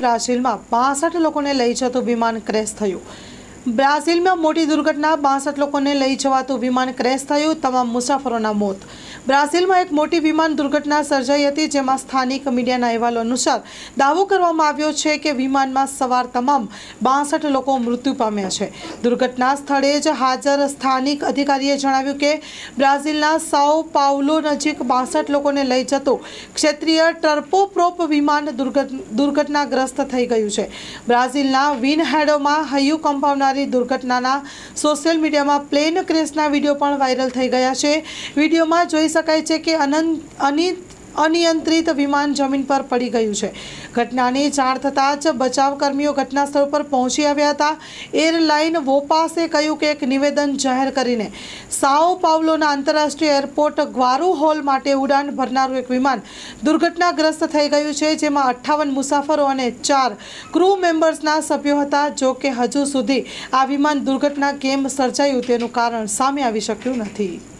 બ્રાઝિલમાં પાસઠ લોકોને લઈ જતું વિમાન ક્રેશ થયું. બ્રાઝિલમાં મોટી દુર્ઘટના, બાસઠ લોકોને લઈ જવાતું વિમાન ક્રેશ થયું, તમામ મુસાફરોના મોત. બ્રાઝિલમાં એક મોટી વિમાન દુર્ઘટના સર્જાઈ હતી, જેમાં સ્થાનિક મીડિયાના અહેવાલો અનુસાર દાવો કરવામાં આવ્યો છે કે વિમાનમાં સવાર તમામ બાસઠ લોકો મૃત્યુ પામ્યા છે. દુર્ઘટના સ્થળે જ હાજર સ્થાનિક અધિકારીએ જણાવ્યું કે બ્રાઝિલના સાઓ પાઉલો નજીક બાસઠ લોકોને લઈ જતો ક્ષેત્રીય ટર્પોપ્રોપ વિમાન દુર્ઘટ, દુર્ઘટનાગ્રસ્ત થઈ ગયું છે. બ્રાઝિલના વિનહેડોમાં હૈયું કંપાવનારી દુર્ઘટનાના સોશિયલ મીડિયામાં પ્લેન ક્રેશના વીડિયો પણ વાયરલ થઈ ગયા છે. વિડીયોમાં જોઈ શકાય છે કે અનંત અનિ અનિયંત્રિત વિમાન જમીન પર પડી ગયું છે. ઘટનાની જાણ થતાં જ બચાવકર્મીઓ ઘટનાસ્થળ ઘટના સ્થળ પર પહોંચી આવ્યા હતા. એરલાઇન વોપાસે કહ્યું કે એક નિવેદન જાહેર કરીને સાઓ પાવલોના આંતરરાષ્ટ્રીય એરપોર્ટ ગ્વારુ હોલ માટે ઉડાન ભરનારું એક વિમાન દુર્ઘટનાગ્રસ્ત થઈ ગયું છે, જેમાં અઠ્ઠાવન મુસાફરો અને ચાર ક્રૂ મેમ્બર્સના સભ્યો હતા. જો કે હજુ સુધી આ વિમાન દુર્ઘટના કેમ સર્જાયું તેનું કારણ સામે આવી શક્યું નથી.